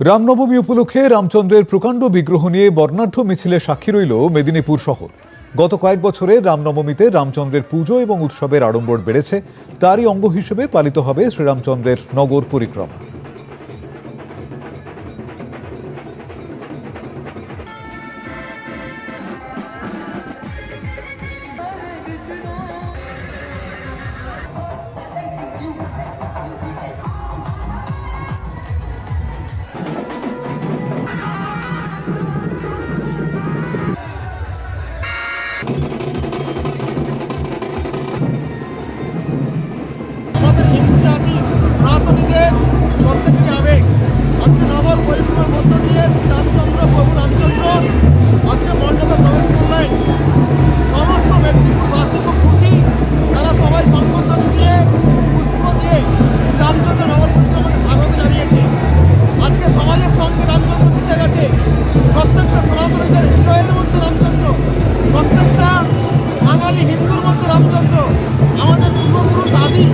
রামনবমী উপলক্ষে রামচন্দ্রের প্রকাণ্ড বিগ্রহ নিয়ে বর্ণাঢ্য মিছিলে সাক্ষী রইল মেদিনীপুর শহর। গত কয়েক বছরে রামনবমীতে রামচন্দ্রের পুজো এবং উৎসবের আড়ম্বর বেড়েছে। তারই অঙ্গ হিসেবে পালিত হবে শ্রীরামচন্দ্রের নগর পরিক্রমা। বঙ্গবন্ধু রামচন্দ্র আমাদের পূর্বপুরুষ আদি